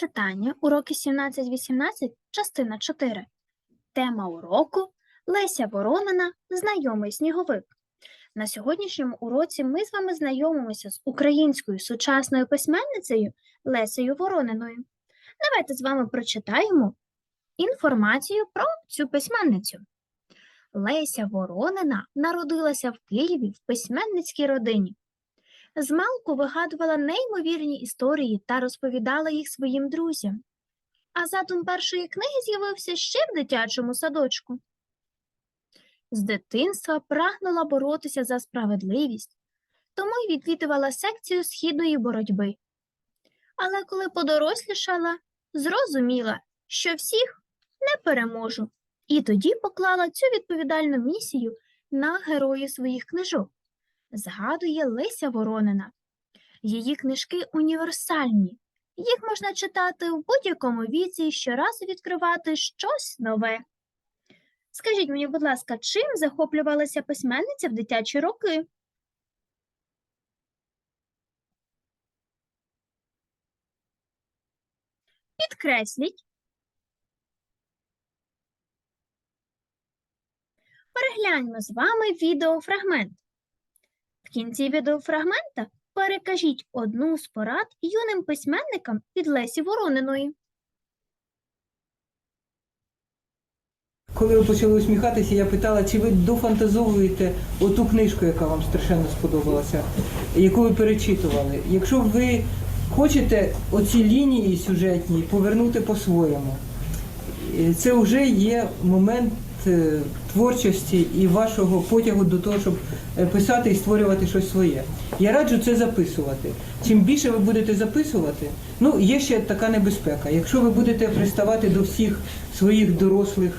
Читання, уроки 17-18, частина 4. Тема уроку Леся Воронина Знайомий сніговик. На сьогоднішньому уроці ми з вами знайомимося з українською сучасною письменницею Лесею Ворониною. Давайте з вами прочитаємо інформацію про цю письменницю. Леся Воронина народилася в Києві в письменницькій родині. Змалку вигадувала неймовірні історії та розповідала їх своїм друзям. А задум першої книги з'явився ще в дитячому садочку. З дитинства прагнула боротися за справедливість, тому й відвідувала секцію східної боротьби. Але коли подорослішала, зрозуміла, що всіх не переможу, і тоді поклала цю відповідальну місію на героїв своїх книжок згадує Леся Воронина. Її книжки універсальні. Їх можна читати у будь-якому віці і щоразу відкривати щось нове. Скажіть мені, будь ласка, чим захоплювалася письменниця в дитячі роки? Підкресліть. Перегляньмо з вами відеофрагмент. В кінці відеофрагмента перекажіть одну з порад юним письменникам від Лесі Ворониної. Коли ви почали усміхатися, я питала, чи ви дофантазовуєте оту книжку, яка вам страшенно сподобалася, яку ви перечитували. Якщо ви хочете оці лінії сюжетні повернути по-своєму, е, це вже є момент творчості і вашого потягу до того, щоб е, писати і створювати щось своє. Я раджу це записувати. Чим більше ви будете записувати, ну є ще така небезпека. Якщо ви будете приставати до всіх своїх дорослих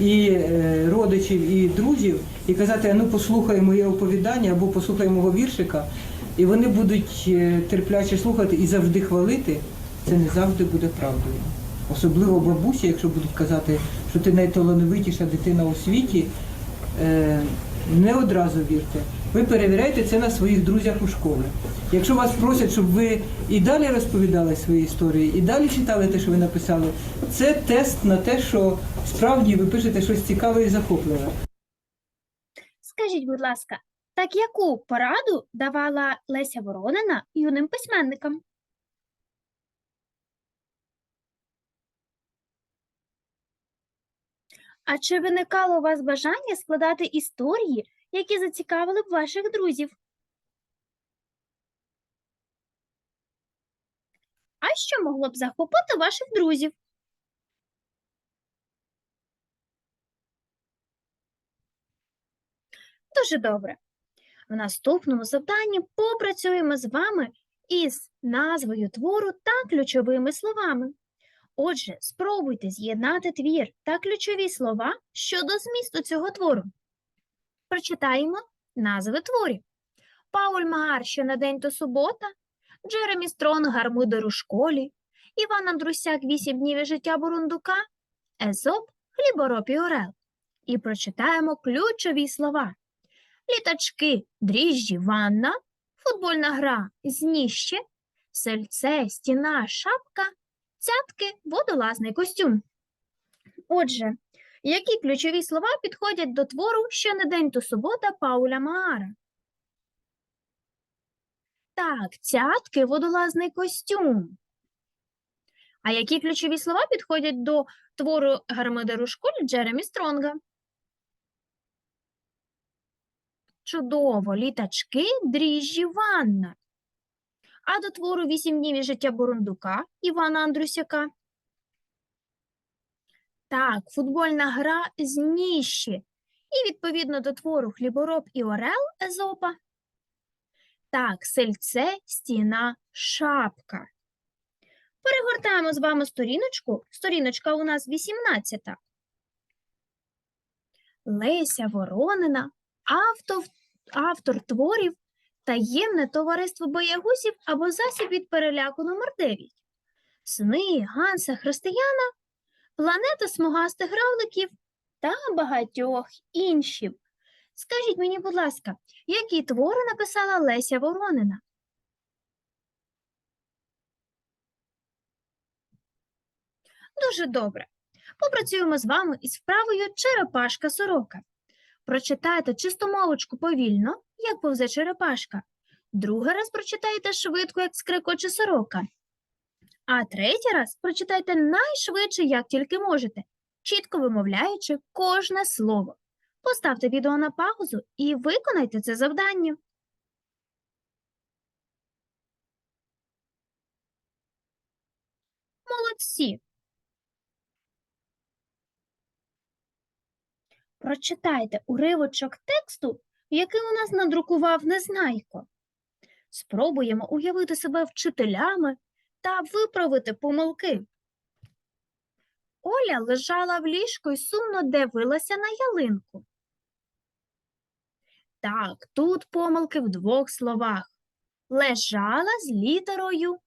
і е, родичів, і друзів, і казати, ну послухай моє оповідання або послухай мого віршика, і вони будуть е, терпляче слухати і завжди хвалити, це не завжди буде правдою. Особливо бабусі, якщо будуть казати, що ти найталановитіша дитина у світі, е, не одразу вірте. Ви перевіряйте це на своїх друзях у школі. Якщо вас просять, щоб ви і далі розповідали свої історії, і далі читали те, що ви написали, це тест на те, що справді ви пишете щось цікаве і захопливе. Скажіть, будь ласка, так яку пораду давала Леся Воронина юним письменникам? А чи виникало у вас бажання складати історії, які зацікавили б ваших друзів? А що могло б захопити ваших друзів? Дуже добре. В наступному завданні попрацюємо з вами із назвою твору та ключовими словами. Отже, спробуйте з'єднати твір та ключові слова щодо змісту цього твору. Прочитаємо назви творів. Пауль Магар щонедень то субота, Джеремі Стронг Гармидер у школі, Іван Андрусяк Вісім днів із життя Бурундука, Езоп Хлібороб і Орел. І прочитаємо ключові слова. Літачки, дріжджі, ванна, футбольна гра, зніще, сельце, стіна, шапка, цятки, водолазний костюм. Отже, які ключові слова підходять до твору «Щонедень то субота» Пауля Маара? Так, цятки, водолазний костюм. А які ключові слова підходять до твору Гармидер у школі Джеремі Стронга? Чудово, літачки, дріжджі, ванна. А до твору «Вісім днів із життя Бурундука Івана Андрусяка? Так, футбольна гра «Зніще». І відповідно до твору «Хлібороб і Орел» Езопа. Так, сельце, стіна, шапка. Перегортаємо з вами сторіночку. Сторіночка у нас 18. Леся Воронина, автор, автор творів Таємне товариство боягузів або засіб від переляку номер 9. Сни Ганса Християна, планета смугастих равликів та багатьох інших. Скажіть мені, будь ласка, які твори написала Леся Воронина? Дуже добре. Попрацюємо з вами із вправою черепашка сорока. Прочитайте чистомовочку повільно, як повзе черепашка. Другий раз прочитайте швидко, як скрикоче сорока. А третій раз прочитайте найшвидше, як тільки можете, чітко вимовляючи кожне слово. Поставте відео на паузу і виконайте це завдання. Молодці! Прочитайте уривочок тексту, який у нас надрукував Незнайко. Спробуємо уявити себе вчителями та виправити помилки. Оля лежала в ліжку і сумно дивилася на ялинку. Так, тут помилки в двох словах. Лежала з літерою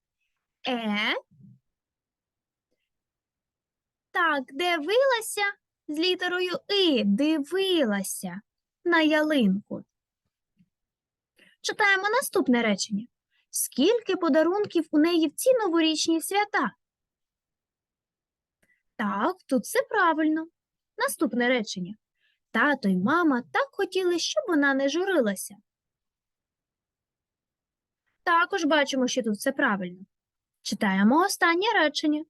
Е. Так, дивилася з літерою И, дивилася на ялинку. Читаємо наступне речення. Скільки подарунків у неї в ці новорічні свята? Так, тут все правильно. Наступне речення. Тато й мама так хотіли, щоб вона не журилася. Також бачимо, що тут все правильно. Читаємо останнє речення.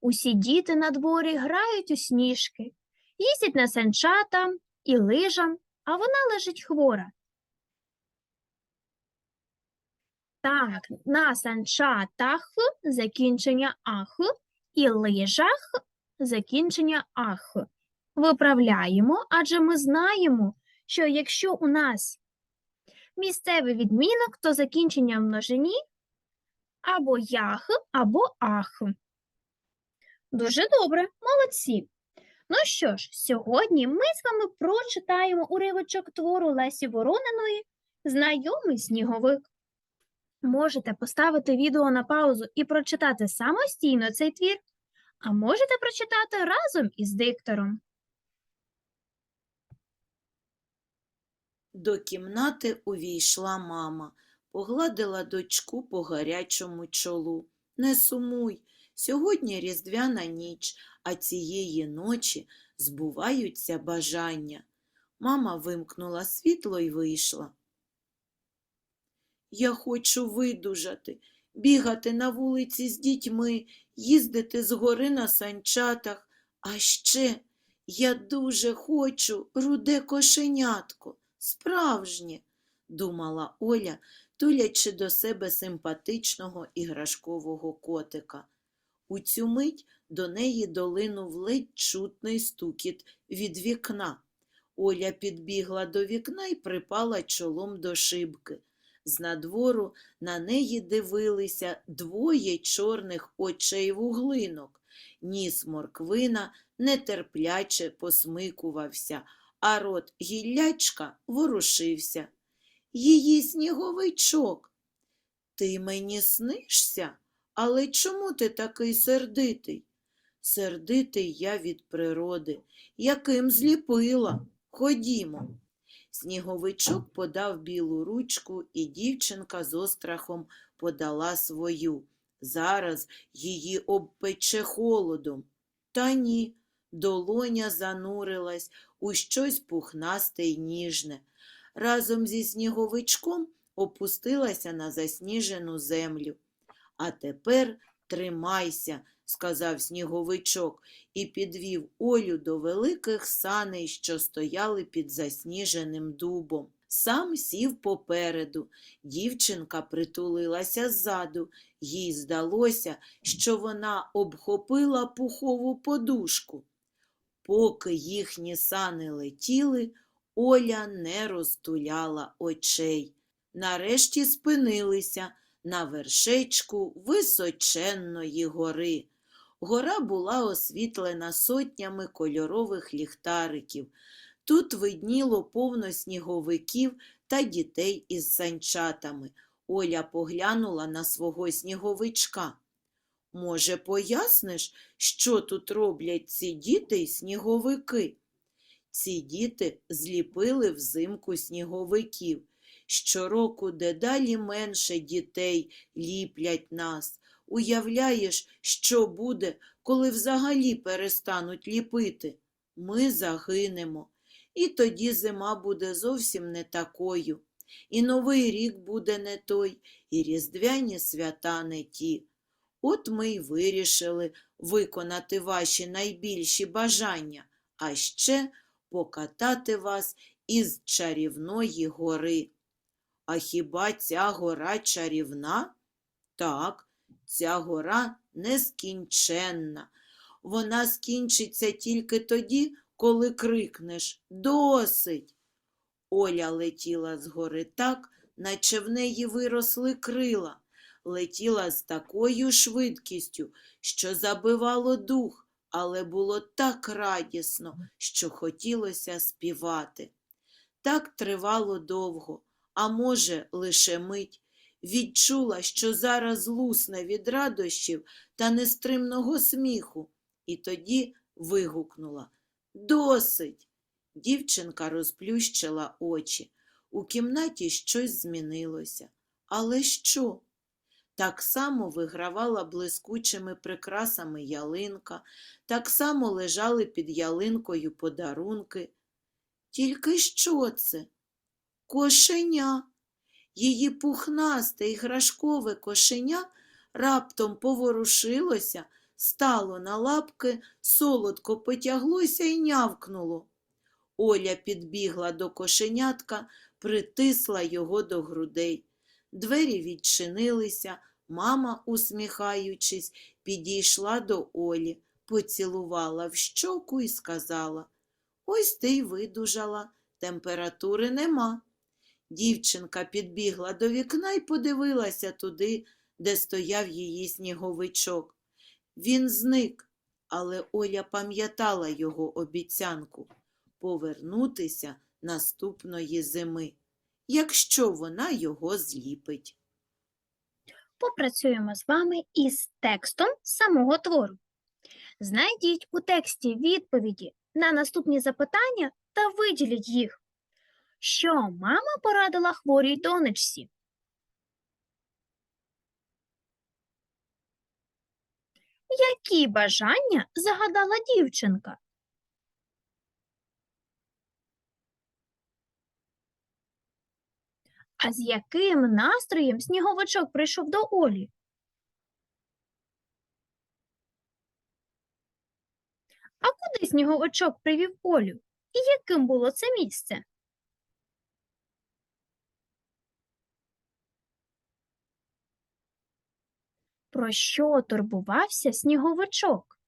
Усі діти на дворі грають у сніжки, їздять на санчата і лижам, а вона лежить хвора. Так, на санчатах закінчення ах і лижах закінчення ах. Виправляємо, адже ми знаємо, що якщо у нас місцевий відмінок, то закінчення в множині або ях, або ах. Дуже добре, молодці. Ну що ж, сьогодні ми з вами прочитаємо уривочок твору Лесі Ворониної Знайомий сніговик. Можете поставити відео на паузу і прочитати самостійно цей твір, а можете прочитати разом із диктором. До кімнати увійшла мама, погладила дочку по гарячому чолу. Не сумуй, сьогодні різдвяна ніч, а цієї ночі збуваються бажання. Мама вимкнула світло і вийшла. Я хочу видужати, бігати на вулиці з дітьми, їздити з гори на санчатах, а ще я дуже хочу руде кошенятко, справжнє, думала Оля, тулячи до себе симпатичного іграшкового котика. У цю мить до неї долинув ледь чутний стукіт від вікна. Оля підбігла до вікна і припала чолом до шибки. З надвору на неї дивилися двоє чорних очей вуглинок. Ніс морквина нетерпляче посмикувався, а рот гіллячка ворушився. Її сніговичок. Ти мені снишся? Але чому ти такий сердитий? Сердитий я від природи, яким зліпила. Ходімо. Сніговичок подав білу ручку, і дівчинка з острахом подала свою. Зараз її обпече холодом. Та ні, долоня занурилась у щось пухнасте й ніжне. Разом зі сніговичком опустилася на засніжену землю. А тепер тримайся, сказав сніговичок і підвів Олю до великих саней, що стояли під засніженим дубом. Сам сів попереду. Дівчинка притулилася ззаду. Їй здалося, що вона обхопила пухову подушку. Поки їхні сани летіли, Оля не розтуляла очей. Нарешті спинилися на вершечку височенної гори. Гора була освітлена сотнями кольорових ліхтариків. Тут видніло повно сніговиків та дітей із санчатами. Оля поглянула на свого сніговичка. Може, поясниш, що тут роблять ці діти й сніговики? Ці діти зліпили взимку сніговиків. Щороку дедалі менше дітей ліплять нас. Уявляєш, що буде, коли взагалі перестануть ліпити? Ми загинемо. І тоді зима буде зовсім не такою. І Новий рік буде не той, і різдвяні свята не ті. От ми й вирішили виконати ваші найбільші бажання, а ще покатати вас із чарівної гори. А хіба ця гора чарівна? Так, ця гора нескінченна. Вона скінчиться тільки тоді, коли крикнеш Досить. Оля летіла з гори так, наче в неї виросли крила, летіла з такою швидкістю, що забивало дух, але було так радісно, що хотілося співати. Так тривало довго, а може, лише мить. Відчула, що зараз лусне від радощів та нестримного сміху, і тоді вигукнула Досить. Дівчинка розплющила очі. У кімнаті щось змінилося. Але що? Так само вигравала блискучими прикрасами ялинка, так само лежали під ялинкою подарунки. Тільки що це? Кошеня. Її пухнасте іграшкове кошеня раптом поворушилося, стало на лапки, солодко потяглося і нявкнуло. Оля підбігла до кошенятка, притисла його до грудей. Двері відчинилися, мама, усміхаючись, підійшла до Олі, поцілувала в щоку і сказала Ось ти й видужала, температури нема. Дівчинка підбігла до вікна і подивилася туди, де стояв її сніговичок. Він зник, але Оля пам'ятала його обіцянку повернутися наступної зими, якщо вона його зліпить. Попрацюємо з вами із текстом самого твору. Знайдіть у тексті відповіді на наступні запитання та виділіть їх. Що мама порадила хворій донечці? Які бажання загадала дівчинка? А з яким настроєм сніговичок прийшов до Олі? А куди сніговичок привів Олю? І яким було це місце? Про що турбувався сніговичок?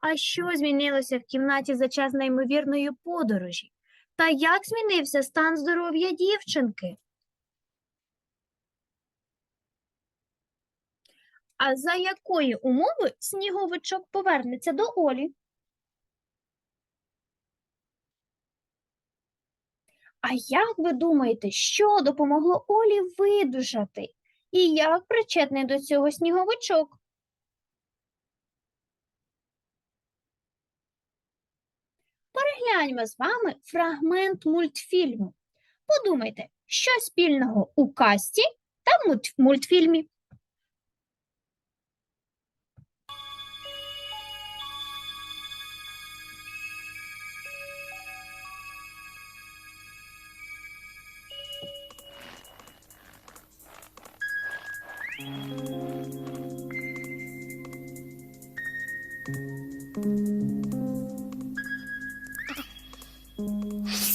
А що змінилося в кімнаті за час неймовірної подорожі? Та як змінився стан здоров'я дівчинки? А за якої умови сніговичок повернеться до Олі? А як ви думаєте, що допомогло Олі видужати? І як причетний до цього сніговичок? Перегляньмо з вами фрагмент мультфільму. Подумайте, що спільного у касті та мультфільмі. Mm-hmm.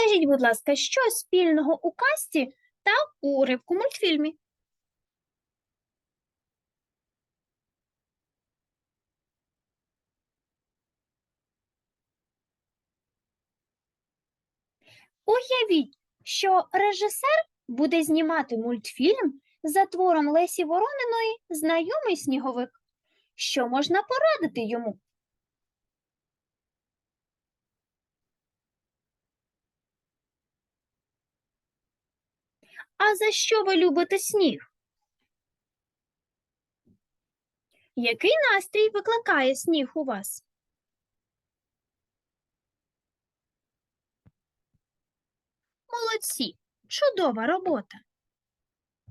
Скажіть, будь ласка, що спільного у касті та у рибку мультфільмі? Уявіть, що режисер буде знімати мультфільм за твором Лесі Ворониної Знайомий сніговик. Що можна порадити йому? А за що ви любите сніг? Який настрій викликає сніг у вас? Молодці, чудова робота.